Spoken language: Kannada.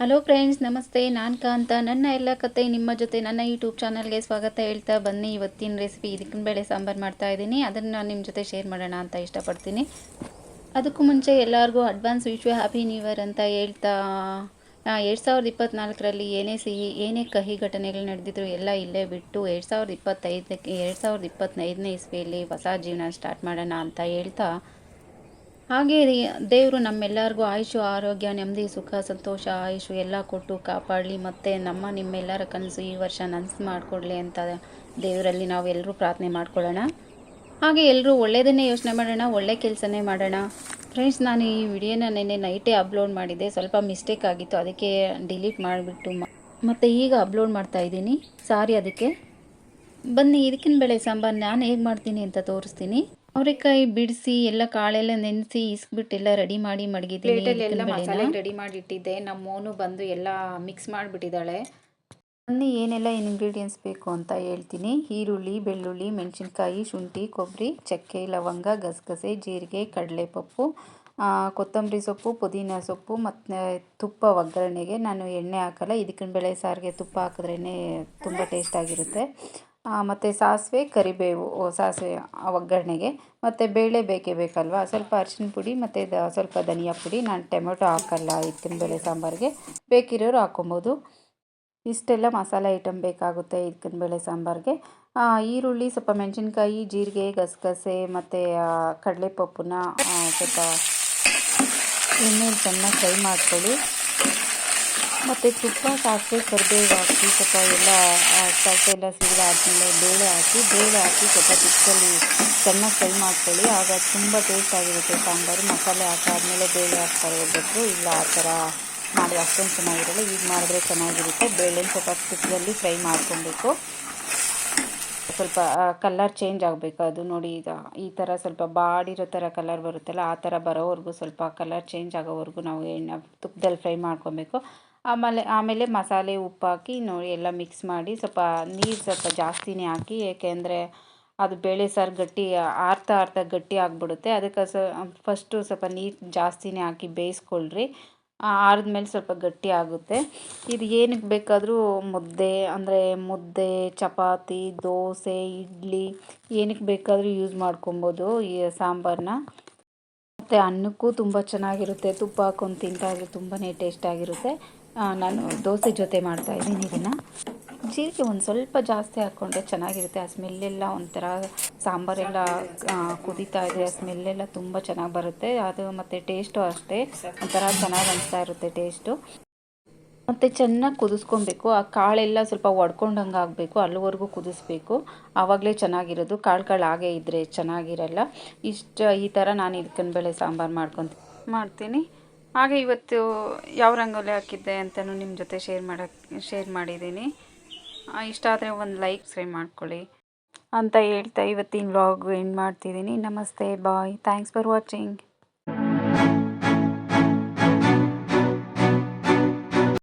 ಹಲೋ ಫ್ರೆಂಡ್ಸ್ ನಮಸ್ತೆ. ನಾನು ಕಾಂತ. ನನ್ನ ಎಲ್ಲ ಕತೆ ನಿಮ್ಮ ಜೊತೆ ನನ್ನ ಯೂಟ್ಯೂಬ್ ಚಾನಲ್ಗೆ ಸ್ವಾಗತ ಹೇಳ್ತಾ ಬನ್ನಿ. ಇವತ್ತಿನ ರೆಸಿಪಿ ಇದಕ್ಕಿನ ಬೇಳೆ ಸಾಂಬಾರು ಮಾಡ್ತಾ ಇದ್ದೀನಿ. ಅದನ್ನು ನಾನು ನಿಮ್ಮ ಜೊತೆ ಶೇರ್ ಮಾಡೋಣ ಅಂತ ಇಷ್ಟಪಡ್ತೀನಿ. ಅದಕ್ಕೂ ಮುಂಚೆ ಎಲ್ಲರಿಗೂ ಅಡ್ವಾನ್ಸ್ ವಿಶ್ವ ಹ್ಯಾಪಿ ನ್ಯೂ ಇಯರ್ ಅಂತ ಹೇಳ್ತಾ ಎರಡು ಸಾವಿರದ ಇಪ್ಪತ್ತ್ನಾಲ್ಕರಲ್ಲಿ ಏನೇ ಸಿಹಿ ಏನೇ ಕಹಿ ಘಟನೆಗಳು ನಡೆದಿದ್ರು ಎಲ್ಲ ಇಲ್ಲೇ ಬಿಟ್ಟು ಎರಡು ಸಾವಿರದ ಇಪ್ಪತ್ತೈದಕ್ಕೆ, ಎರಡು ಸಾವಿರದ ಇಪ್ಪತ್ತೈದನೇ ಇಸ್ವಿಯಲ್ಲಿ ಹೊಸ ಜೀವನ ಸ್ಟಾರ್ಟ್ ಮಾಡೋಣ ಅಂತ ಹೇಳ್ತಾ ಹಾಗೆ ದೇವರು ನಮ್ಮೆಲ್ಲರಿಗೂ ಆಯುಷು, ಆರೋಗ್ಯ, ನೆಮ್ಮದಿ, ಸುಖ, ಸಂತೋಷ, ಆಯುಷು ಎಲ್ಲ ಕೊಟ್ಟು ಕಾಪಾಡಲಿ ಮತ್ತು ನಮ್ಮ ನಿಮ್ಮೆಲ್ಲರ ಕನಸು ಈ ವರ್ಷ ನನಸು ಮಾಡಿಕೊಡ್ಲಿ ಅಂತ ದೇವರಲ್ಲಿ ನಾವು ಎಲ್ಲರೂ ಪ್ರಾರ್ಥನೆ ಮಾಡ್ಕೊಳ್ಳೋಣ. ಹಾಗೆ ಎಲ್ಲರೂ ಒಳ್ಳೆಯದನ್ನೇ ಯೋಚನೆ ಮಾಡೋಣ, ಒಳ್ಳೆ ಕೆಲಸನೇ ಮಾಡೋಣ. ಫ್ರೆಂಡ್ಸ್, ನಾನು ಈ ವಿಡಿಯೋನ ನೆನ್ನೆ ನೈಟೇ ಅಪ್ಲೋಡ್ ಮಾಡಿದ್ದೆ. ಸ್ವಲ್ಪ ಮಿಸ್ಟೇಕ್ ಆಗಿತ್ತು, ಅದಕ್ಕೆ ಡಿಲೀಟ್ ಮಾಡಿಬಿಟ್ಟು ಮತ್ತು ಈಗ ಅಪ್ಲೋಡ್ ಮಾಡ್ತಾ ಇದ್ದೀನಿ. ಸಾರಿ ಅದಕ್ಕೆ. ಬನ್ನಿ, ಇದಕ್ಕಿನ ಬೆಳೆ ಸಾಂಬಾರು ನಾನು ಹೇಗೆ ಮಾಡ್ತೀನಿ ಅಂತ ತೋರಿಸ್ತೀನಿ. ಅವರೆಕಾಯಿ ಬಿಡಿಸಿ ಎಲ್ಲ ಕಾಳೆಲ್ಲ ನೆನೆಸಿ ಇಸ್ಬಿಟ್ಟು ಎಲ್ಲ ರೆಡಿ ಮಾಡಿ ಮಡಗಿದ್ದೀನಿ. ಎಲ್ಲ ಮಸಾಲೆ ರೆಡಿ ಮಾಡಿ ಇಟ್ಟಿದ್ದೆ ನಮ್ಮ ಮೋನು ಬಂದು ಎಲ್ಲ ಮಿಕ್ಸ್ ಮಾಡಿಬಿಟ್ಟಿದ್ದಾಳೆ. ಬನ್ನಿ ಏನೆಲ್ಲ ಇಂಗ್ರೀಡಿಯೆಂಟ್ಸ್ ಬೇಕು ಅಂತ ಹೇಳ್ತೀನಿ. ಈರುಳ್ಳಿ ಬೆಳ್ಳುಳ್ಳಿ ಮೆಣಸಿನ್ಕಾಯಿ ಶುಂಠಿ ಕೊಬ್ಬರಿ ಚಕ್ಕೆ ಲವಂಗ ಗಸಗಸೆ ಜೀರಿಗೆ ಕಡಲೆಪಪ್ಪು ಕೊತ್ತಂಬರಿ ಸೊಪ್ಪು ಪುದೀನ ಸೊಪ್ಪು ಮತ್ತು ತುಪ್ಪ ಒಗ್ಗರಣೆಗೆ ನಾನು ಎಣ್ಣೆ ಹಾಕಲ್ಲ. ಇದಕ್ಕಿನ ಬೆಳೆ ಸಾರಿಗೆ ತುಪ್ಪ ಹಾಕಿದ್ರೇ ತುಂಬ ಟೇಸ್ಟಾಗಿರುತ್ತೆ ಮತ್ತು ಸಾಸಿವೆ, ಕರಿಬೇವು ಸಾಸಿವೆ ಒಗ್ಗರಣೆಗೆ ಮತ್ತು ಬೇಳೆ ಬೇಕೇ ಬೇಕಲ್ವಾ? ಸ್ವಲ್ಪ ಅರಿಶಿನ ಪುಡಿ ಮತ್ತು ದ, ಸ್ವಲ್ಪ ಧನಿಯಾ ಪುಡಿ. ನಾನು ಟೊಮೆಟೊ ಹಾಕಲ್ಲ ಇದಕ್ಕಿನ ಬೇಳೆ ಸಾಂಬಾರಿಗೆ. ಬೇಕಿರೋರು ಹಾಕೊಬೋದು. ಇಷ್ಟೆಲ್ಲ ಮಸಾಲೆ ಐಟಮ್ ಬೇಕಾಗುತ್ತೆ ಇದಕ್ಕಿನ ಬೇಳೆ ಸಾಂಬಾರಿಗೆ. ಈರುಳ್ಳಿ, ಸ್ವಲ್ಪ ಮೆಣಸಿನ್ಕಾಯಿ, ಜೀರಿಗೆ, ಗಸಗಸೆ, ಮತ್ತು ಕಡಲೆಪಪ್ಪನ್ನ ಸ್ವಲ್ಪ ಎಣ್ಣೆ ಚೆನ್ನಾಗಿ ಫ್ರೈ ಮಾಡ್ಕೊಳ್ಳಿ. ಮತ್ತು ತುಪ್ಪ ಸಾಸಿವೆ ಕರಿಬೇವು ಹಾಕಿ ಸ್ವಲ್ಪ ಎಲ್ಲ ಸ್ವಲ್ಪ ಎಲ್ಲ ಸಿಡಿದಾದ್ಮೇಲೆ ಬೇಳೆ ಹಾಕಿ ಬೇಳೆ ಹಾಕಿ ಸ್ವಲ್ಪ ತುಪ್ಪದಲ್ಲಿ ಚೆನ್ನಾಗಿ ಫ್ರೈ ಮಾಡ್ಕೊಳ್ಳಿ. ಆಗ ತುಂಬ ಟೇಸ್ಟ್ ಆಗಿರುತ್ತೆ ಸಾಂಬಾರು. ಮಸಾಲೆ ಹಾಕಾದ್ಮೇಲೆ ಬೇಳೆ ಹಾಕ್ತಾರೆ ಒಬ್ಬೊಬ್ಬರು ಇಲ್ಲ, ಆ ಥರ ಮಾಡಿ ಅಷ್ಟೊಂದು ಚೆನ್ನಾಗಿರಲ್ಲ. ಈಗ ಮಾಡಿದ್ರೆ ಚೆನ್ನಾಗಿರುತ್ತೆ. ಬೇಳೆನ ಸ್ವಲ್ಪ ತುಪ್ಪದಲ್ಲಿ ಫ್ರೈ ಮಾಡ್ಕೊಬೇಕು. ಸ್ವಲ್ಪ ಕಲರ್ ಚೇಂಜ್ ಆಗಬೇಕು. ಅದು ನೋಡಿ ಈಗ ಈ ಥರ ಸ್ವಲ್ಪ ಬಾಡಿರೋ ಥರ ಕಲರ್ ಬರುತ್ತಲ್ಲ, ಆ ಥರ ಬರೋವರೆಗೂ ಸ್ವಲ್ಪ ಕಲರ್ ಚೇಂಜ್ ಆಗೋವರೆಗೂ ನಾವು ಎಣ್ಣೆ ತುಪ್ಪದಲ್ಲಿ ಫ್ರೈ ಮಾಡ್ಕೊಬೇಕು. ಆಮೇಲೆ ಆಮೇಲೆ ಮಸಾಲೆ ಉಪ್ಪು ಹಾಕಿ ನೋಡಿ ಎಲ್ಲ ಮಿಕ್ಸ್ ಮಾಡಿ ಸ್ವಲ್ಪ ನೀರು ಸ್ವಲ್ಪ ಜಾಸ್ತಿನೇ ಹಾಕಿ, ಏಕೆಂದರೆ ಅದು ಬೇಳೆ ಸಾರು ಗಟ್ಟಿ ಆರ್ತಾ ಆರ್ತಾ ಗಟ್ಟಿ ಆಗಿಬಿಡುತ್ತೆ. ಅದಕ್ಕೆ ಸ ಫಸ್ಟು ಸ್ವಲ್ಪ ನೀರು ಜಾಸ್ತಿನೇ ಹಾಕಿ ಬೇಯಿಸ್ಕೊಳ್ರಿ. ಆರಿದ್ಮೇಲೆ ಸ್ವಲ್ಪ ಗಟ್ಟಿ ಆಗುತ್ತೆ. ಇದು ಏನಕ್ಕೆ ಬೇಕಾದರೂ ಮುದ್ದೆ, ಅಂದರೆ ಮುದ್ದೆ, ಚಪಾತಿ, ದೋಸೆ, ಇಡ್ಲಿ, ಏನಕ್ಕೆ ಬೇಕಾದರೂ ಯೂಸ್ ಮಾಡ್ಕೊಬೋದು ಈ ಸಾಂಬಾರನ್ನ ಮತ್ತು ಅನ್ನಕ್ಕೂ ತುಂಬ ಚೆನ್ನಾಗಿರುತ್ತೆ. ತುಪ್ಪ ಹಾಕೊಂಡು ತಿಂತಾಯಿದ್ರೆ ತುಂಬಾ ಟೇಸ್ಟಾಗಿರುತ್ತೆ ನಾನು ದೋಸೆ ಜೊತೆ ಮಾಡ್ತಾಯಿದ್ದೀನಿ ಇದನ್ನು. ಜೀರಿಗೆ ಒಂದು ಸ್ವಲ್ಪ ಜಾಸ್ತಿ ಹಾಕ್ಕೊಂಡ್ರೆ ಚೆನ್ನಾಗಿರುತ್ತೆ. ಆ ಸ್ಮೆಲ್ಲೆಲ್ಲ ಒಂಥರ ಸಾಂಬಾರೆಲ್ಲ ಕುದೀತಾ ಇದೆ. ಆ ಸ್ಮೆಲ್ಲೆಲ್ಲ ತುಂಬ ಚೆನ್ನಾಗಿ ಬರುತ್ತೆ. ಅದು ಮತ್ತು ಟೇಸ್ಟು ಅಷ್ಟೇ. ಒಂಥರ ಚೆನ್ನಾಗಿ ಅನಿಸ್ತಾ ಇರುತ್ತೆ ಟೇಸ್ಟು ಮತ್ತು ಚೆನ್ನಾಗಿ ಕುದಿಸ್ಕೊಬೇಕು. ಆ ಕಾಳೆಲ್ಲ ಸ್ವಲ್ಪ ಒಡ್ಕೊಂಡಂಗೆ ಆಗಬೇಕು, ಅಲ್ಲಿವರೆಗೂ ಕುದಿಸ್ಬೇಕು. ಆವಾಗಲೇ ಚೆನ್ನಾಗಿರೋದು. ಕಾಳು ಕಾಳು ಹಾಗೇ ಇದ್ದರೆ ಚೆನ್ನಾಗಿರಲ್ಲ. ಇಷ್ಟು, ಈ ಥರ ನಾನು ಇದಕ್ಕಿನ ಬೆಳೆ ಸಾಂಬಾರು ಮಾಡ್ಕೊತ ಮಾಡ್ತೀನಿ. ಹಾಗೆ ಇವತ್ತು ಯಾವ ರಂಗೋಲಿ ಹಾಕಿದ್ದೆ ಅಂತಲೂ ನಿಮ್ಮ ಜೊತೆ ಶೇರ್ ಮಾಡೋಕ್ಕೆ ಶೇರ್ ಮಾಡಿದ್ದೀನಿ. ಇಷ್ಟ ಆದರೆ ಒಂದು ಲೈಕ್ ಸೇ ಮಾಡ್ಕೊಳ್ಳಿ ಅಂತ ಹೇಳ್ತಾ ಇವತ್ತಿನ ವ್ಲಾಗ್ ಎಂಡ್ ಮಾಡ್ತಿದ್ದೀನಿ. ನಮಸ್ತೆ, ಬಾಯ್. Thanks for watching.